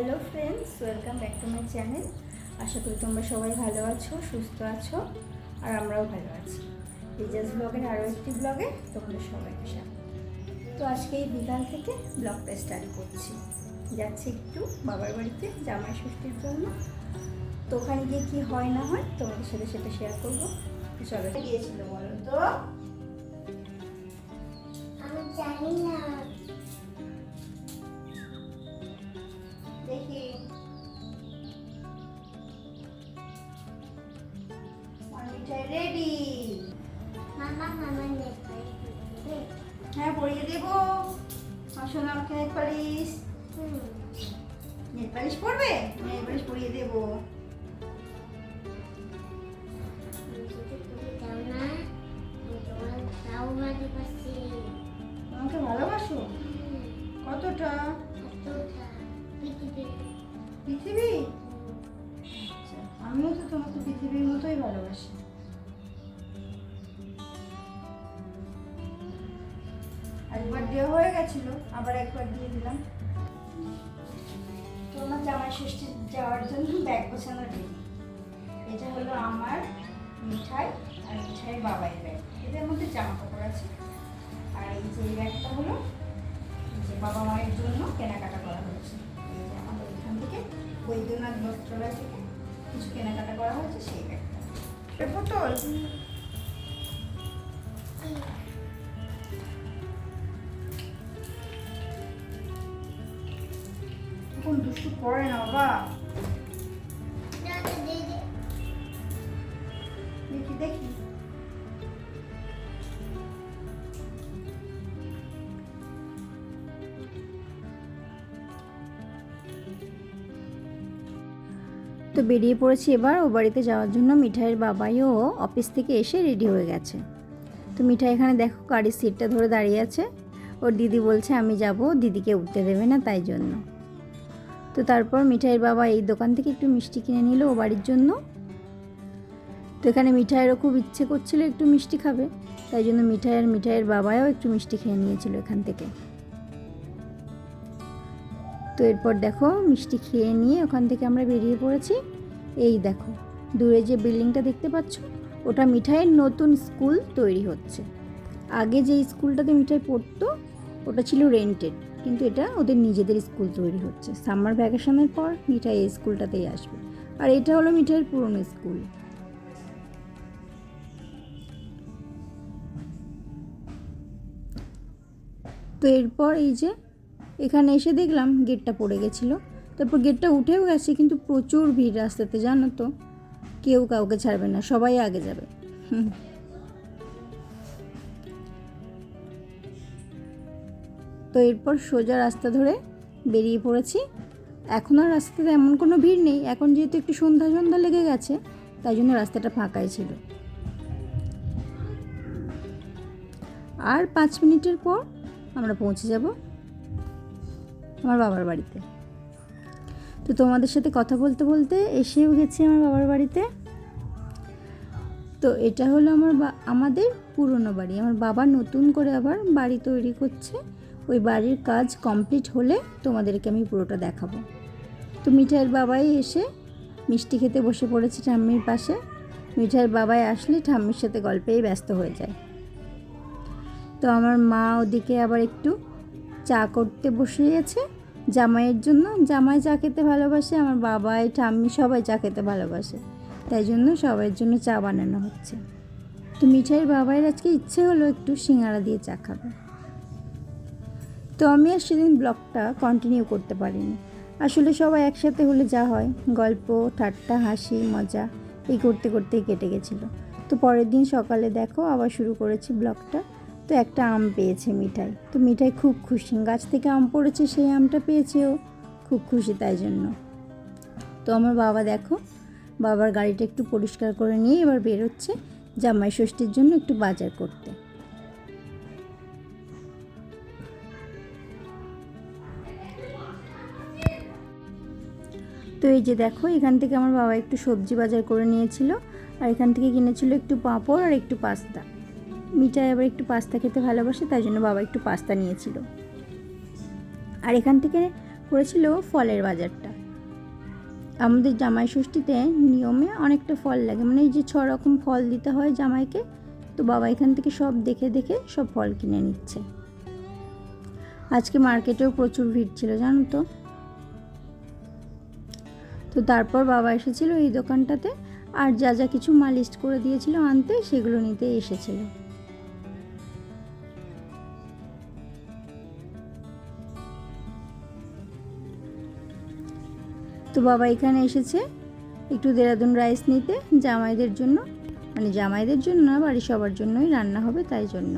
Hello friends, welcome back to my channel. আশা করি তোমরা সবাই ভালো আছো, সুস্থ আছো, আর আমরাও ভালো আছি। রিজার্স ব্লগের আরও একটি ব্লগে তোমাদের সবাইকে স্বাগত। তো আজকে এই বিকাল থেকে ব্লগটা স্টার্ট করছি। যাচ্ছি একটু বাবার বাড়িতে জামাই ষষ্ঠীর জন্য। তো ওখানে গিয়ে কী হয় না হয় তোমাদের সাথে সেটা শেয়ার করব। চলো। গিয়েছিল বলো তো দেখি রেডি মামা মামা হ্যাঁ পরিয়ে দেবো। আসুন আমাকে নেল পালিশ। নেল পালিশ পরবে? নেল পালিশ পরিয়ে দেবো। না আমাকে ভালোবাসো? কতটা? পৃথিবী? আমিও তো তোমাকে পৃথিবীর মতোই ভালোবাসি। একবার দেওয়া হয়ে গেছিল, আবার একবার দিয়ে দিলাম। তোমার জামাই ষষ্ঠী যাওয়ার জন্য ব্যাগ গোছানো রেডি এটা হলো আমার মিঠাই আর মিঠাইয়ের বাবাই ব্যাগ। এদের মধ্যে জামা কাপড় আছে। আর এই যে ব্যাগটা হলো যে বাবা মায়ের জন্য কেনাকাটা বৈদ্যনাথ বস্ত্রালয় থেকে কিছু কেনাকাটা করা হয়েছে সেই ব্যাগটা এটা এখন দুষ্টু করে না বাবা। তো বেরিয়ে পড়েছি এবার। ও বাড়িতে যাওয়ার জন্য মিঠাইয়ের বাবাইও অফিস থেকে এসে রেডি হয়ে গেছে। তো মিঠাই এখানে দেখো গাড়ির সিটটা ধরে দাঁড়িয়ে আছে। ওর দিদি বলছে, আমি যাব, দিদিকে উঠতে দেবে না তাই জন্য। তো তারপর মিঠাইয়ের বাবা এই দোকান থেকে একটু মিষ্টি কিনে নিল ও বাড়ির জন্য। তো এখানে মিঠাইয়েরও খুব ইচ্ছে করছিল একটু মিষ্টি খাবে, তাই জন্য মিঠাই আর মিঠাইয়ের বাবাও একটু মিষ্টি খেয়ে নিয়েছিল এখান থেকে। তো এরপর দেখো মিষ্টি খেয়ে নিয়ে ওখান থেকে আমরা বেরিয়ে পড়েছি। এই দেখো, দূরে যে বিল্ডিংটা দেখতে পাচ্ছ, ওটা মিঠাইয়ের নতুন স্কুল তৈরি হচ্ছে। আগে যে স্কুলটাতে মিঠাই পড়তো, ওটা ছিল রেন্টেড কিন্তু এটা ওদের নিজেদের স্কুল তৈরি হচ্ছে। সামার ভ্যাকেশনের পর মিঠাই এই স্কুলটাতেই আসবে। আর এটা হলো মিঠাইয়ের পুরনো স্কুল। তো এরপর এই যে এখানে এসে দেখলাম গেটটা পড়ে গেছিল। তারপর গেটটা উঠেও গেছে, কিন্তু প্রচুর ভিড় রাস্তাতে, জানো তো। কেউ কাউকে ছাড়বে না, সবাই আগে যাবে। তো এরপর সোজা রাস্তা ধরে বেরিয়ে পড়েছি। এখন আর রাস্তাতে এমন কোনো ভিড় নেই। এখন যেহেতু একটু সন্ধ্যা সন্ধ্যা লেগে গেছে, তাই জন্য রাস্তাটা ফাঁকাই ছিল। আর পাঁচ মিনিটের পর আমরা পৌঁছে যাব। আমার বাবার বাড়িতে। তো তোমাদের সাথে কথা বলতে বলতে এসেও গেছি আমার বাবার বাড়িতে। তো এটা হলো আমার আমাদের পুরনো বাড়ি। আমার বাবা নতুন করে আবার বাড়ি তৈরি করছে। ওই বাড়ির কাজ কমপ্লিট হলে তোমাদেরকে আমি পুরোটা দেখাবো। তো মিঠাইয়ের বাবাই এসে মিষ্টি খেতে বসে পড়েছে ঠাম্মির পাশে। মিঠাইয়ের বাবাই আসলে ঠাম্মির সাথে গল্পেই ব্যস্ত হয়ে যায়। তো আমার মা ওদিকে আবার একটু চা করতে বসে গেছে জামাইয়ের জন্য জামাই চা খেতে ভালোবাসে, আমার বাবাই ঠাম্মি সবাই চা খেতে ভালোবাসে। তাই জন্য সবার জন্য চা বানানো হচ্ছে। তো মিঠাইয়ের বাবাইয়ের আজকে ইচ্ছে হলো একটু সিঙ্গারা দিয়ে চা খাবে। তো আমি আর সেদিন ব্লগটা কন্টিনিউ করতে পারিনি। আসলে সবাই একসাথে হলে যা হয়, গল্প, ঠাট্টা, হাসি, মজা, এই করতে করতেই কেটে গেছিল। তো পরের দিন সকালে দেখো আবার শুরু করেছি ব্লগটা। তো একটা আম পেয়েছে মিঠাই। তো মিঠাই খুব খুশি। গাছ থেকে আম পড়েছে, সেই আমটা পেয়েছে ও খুব খুশি তাই জন্য। তো আমার বাবা দেখো, বাবার গাড়িটা একটু পরিষ্কার করে নিয়ে এবার বেরোচ্ছে জামাই ষষ্ঠীর জন্য একটু বাজার করতে। তো এই যে দেখো, এখান থেকে আমার বাবা একটু সবজি বাজার করে নিয়েছিল, আর এখান থেকে কিনেছিল একটু পাঁপড় আর একটু পাস্তা। মিঠাই আবার একটু পাস্তা খেতে ভালোবাসে, তাই জন্য বাবা একটু পাস্তা নিয়েছিল। আর এখান থেকে করেছিল ফলের বাজারটা। আমাদের জামাই ষষ্ঠীতে নিয়মে অনেকটা ফল লাগে মানে এই যে ছ রকম ফল দিতে হয় জামাইকে, তো বাবা এখান থেকে সব দেখে দেখে সব ফল কিনে নিচ্ছে। আজকে মার্কেটেও প্রচুর ভিড় ছিল, জানো তো। তো তারপর বাবা এসেছিল এই দোকানটাতে, আর যা যা কিছু মা লিস্ট করে দিয়েছিল আনতে, সেগুলো নিতে এসেছিল। তো বাবা এখানে এসেছে। একটু দেরাদুন রাইস নিতে, জামাইদের জন্য। মানে জামাইদের জন্য না, বাড়ির সবার জন্যই রান্না হবে তাই জন্য।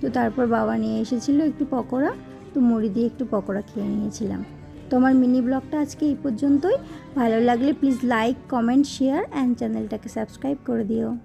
তো তারপর বাবা নিয়ে এসেছিল একটু পকোড়া। তো মুড়ি দিয়ে একটু পকোড়া খেয়ে নিয়েছিলাম। তো আমার মিনি ব্লগটা আজকে এই পর্যন্তই। ভালো লাগলে please like comment share and চ্যানেলটাকে সাবস্ক্রাইব করে দিও।